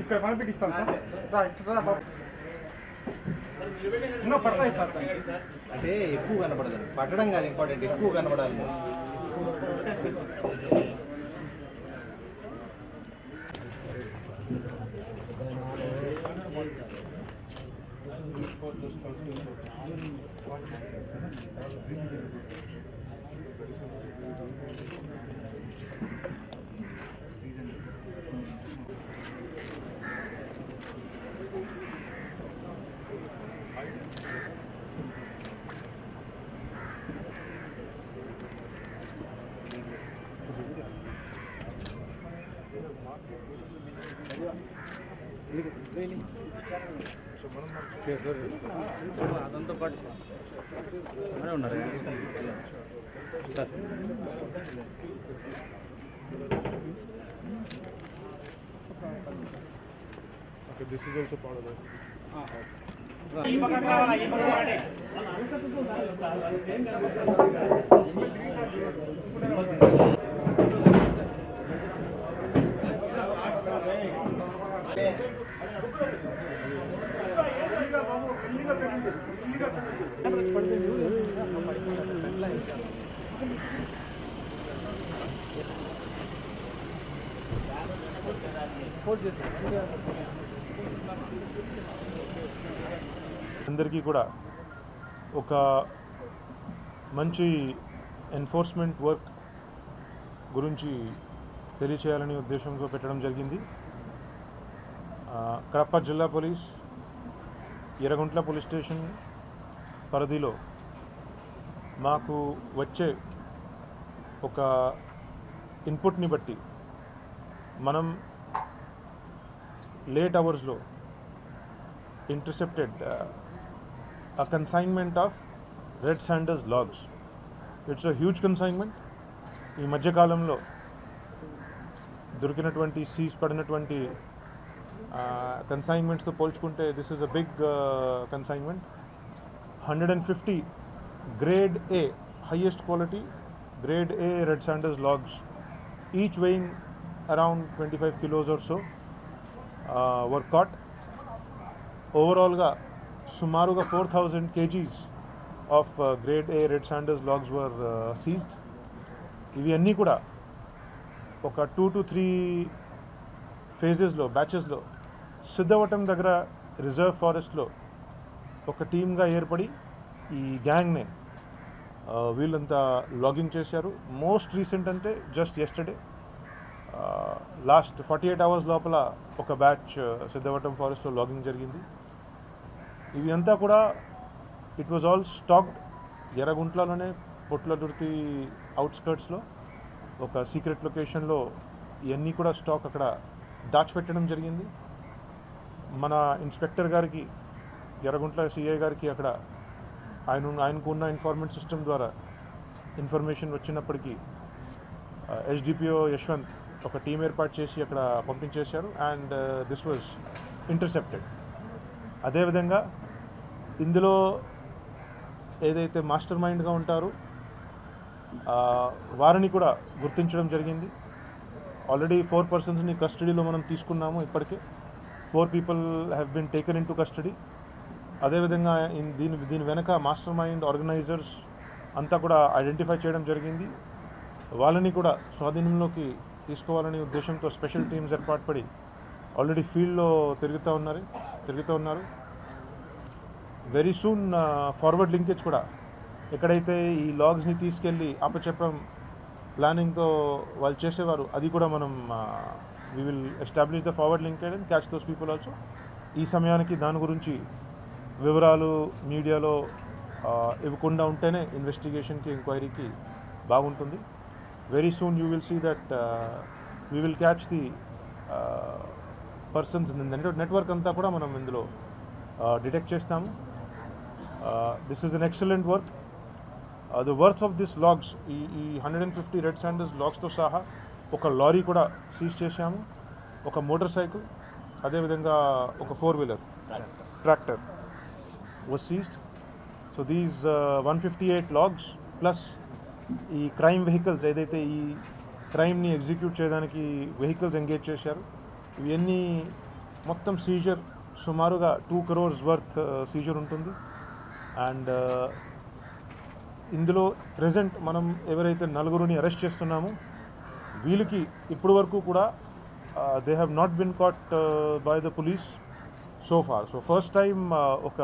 ఇక్కడ కనిపెట్టిస్తాం సార్. రా, ఇంకా పడతాయి సార్ అంటే ఎక్కువ కనపడదు పట్టడం కాదు ఇంపార్టెంట్ ఎక్కువ కనపడాలి అదంతా పాటు అనే ఉన్నారు sir this is also part of అందరికీ కూడా ఒక మంచి ఎన్ఫోర్స్మెంట్ వర్క్ గురించి తెలియచేయాలనే ఉద్దేశంతో పెట్టడం జరిగింది. కడప జిల్లా పోలీస్ ఎర్రగుంట్ల పోలీస్ స్టేషన్ పరిధిలో మాకు వచ్చే ఒక ఇన్పుట్ని బట్టి మనం లేట్ అవర్స్లో intercepted a uh, a consignment of Red Sanders logs. A huge consignment ఈ మధ్యకాలంలో దొరికినటువంటి సీజ్ పడినటువంటి uh, కన్సైన్మెంట్స్తో పోల్చుకుంటే this is a big consignment hundred and fifty grade A highest quality grade A red sanders logs each weighing around twenty five kilos are so were caught ఓవరాల్గా సుమారుగా four thousand KGs of grade A red sanders logs were seized ఇవి అన్నీ కూడా ఒక two to three ఫేజెస్లో బ్యాచెస్లో సిద్ధవటం దగ్గర reserve ఫారెస్ట్లో ఒక టీమ్గా ఏర్పడి ఈ గ్యాంగ్నే వీళ్ళంతా లాగింగ్ చేశారు. మోస్ట్ రీసెంట్ అంటే just yesterday last forty eight hours లోపల ఒక బ్యాచ్ సిద్ధవటం ఫారెస్ట్లో లాగింగ్ జరిగింది. ఇవి అంతా కూడా ఇట్ వాజ్ ఆల్ స్టాక్డ్ ఎర్రగుంట్లలోనే పొట్లదుర్తి అవుట్స్కర్ట్స్లో ఒక సీక్రెట్ లొకేషన్లో ఇవన్నీ కూడా స్టాక్ అక్కడ దాచిపెట్టడం జరిగింది. మన ఇన్స్పెక్టర్ గారికి ఎర్రగుంట్ల సిఐ గారికి అక్కడ ఆయన ఆయనకు ఉన్న ఇన్ఫార్మెంట్ సిస్టమ్ ద్వారా ఇన్ఫర్మేషన్ వచ్చినప్పటికీ ఎస్డిపిఓ యశ్వంత్ ఒక టీం ఏర్పాటు చేసి అక్కడ పంపించేశారు అండ్ దిస్ వాజ్ ఇంటర్సెప్టెడ్ అదేవిధంగా ఇందులో ఏదైతే మాస్టర్ మైండ్గా ఉంటారో వారిని కూడా గుర్తించడం జరిగింది. ఆల్రెడీ ఫోర్ పర్సన్స్ని కస్టడీలో మనం తీసుకున్నాము ఇప్పటికే. Four people have been taken in to custody అదేవిధంగా దీని దీని వెనక మాస్టర్ మైండ్ ఆర్గనైజర్స్ అంతా కూడా ఐడెంటిఫై చేయడం జరిగింది. వాళ్ళని కూడా స్వాధీనంలోకి తీసుకోవాలనే ఉద్దేశంతో స్పెషల్ టీమ్స్ ఏర్పాటుపడి ఆల్రెడీ ఫీల్డ్లో తిరుగుతూ ఉన్నారు తిరుగుతూ ఉన్నారు. వెరీ సూన్ ఫార్వర్డ్ లింకేజ్ కూడా. ఎక్కడైతే ఈ లాగ్స్ని తీసుకెళ్ళి ఆపచెప్పడం ప్లానింగ్తో వాళ్ళు చేసేవారు అది కూడా మనం we will establish the forward linkage and catch those people also ఈ సమయానికి దాని గురించి వివరాలు మీడియాలో ఇవ్వకుండా ఉంటేనే ఇన్వెస్టిగేషన్కి ఎంక్వైరీకి బాగుంటుంది. Very soon you will see that we will catch the persons network అంతా కూడా మనం ఇందులో డిటెక్ట్ చేస్తాము. This is an excellent work the worth of this logs ఈ ఈ hundred and fifty red sanders లాగ్స్తో సహా ఒక లారీ కూడా సీజ్ చేశాము. ఒక మోటార్ సైకిల్ అదేవిధంగా ఒక four wheeler tractor was seized. So these uh, 158 logs plus ఈ క్రైమ్ వెహికల్స్ ఏదైతే ఈ క్రైమ్ని ఎగ్జిక్యూట్ చేయడానికి వెహికల్స్ ఎంగేజ్ చేశారు ఇవన్నీ మొత్తం సీజర్ సుమారుగా టూ క్రోర్స్ వర్త్ సీజర్ ఉంటుంది అండ్ uh, ఇందులో ప్రజెంట్ మనం ఎవరైతే నలుగురిని అరెస్ట్ చేస్తున్నామో వీళ్ళకి ఇప్పటి వరకు కూడా they have not been caught by the police so far so first time ఒక